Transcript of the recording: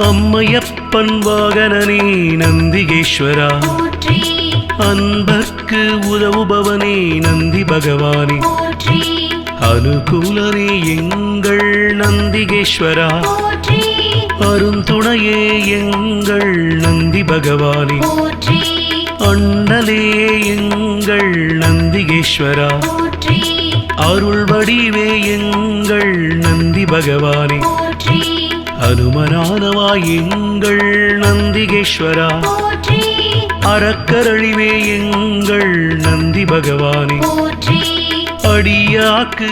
அம்மையப்பன் வாகனனே நந்திகேஸ்வரா. போற்றி. அன்பர்க்கு உதவுபவனே நந்தி பகவானே. போற்றி அனுகூலனே எங்கள் நந்திகேஸ்வரா. அருந்துணையே எங்கள் நந்தி பகவானே. அண்ணலே எங்கள் நந்திகேஸ்வரா. அருள் வடிவே எங்கள் நந்தி பகவானே. அனுமனானவா எங்கள் நந்திகேஸ்வரா. அறக்கரழிவே எங்கள் நந்தி பகவானே. அடியாக்கு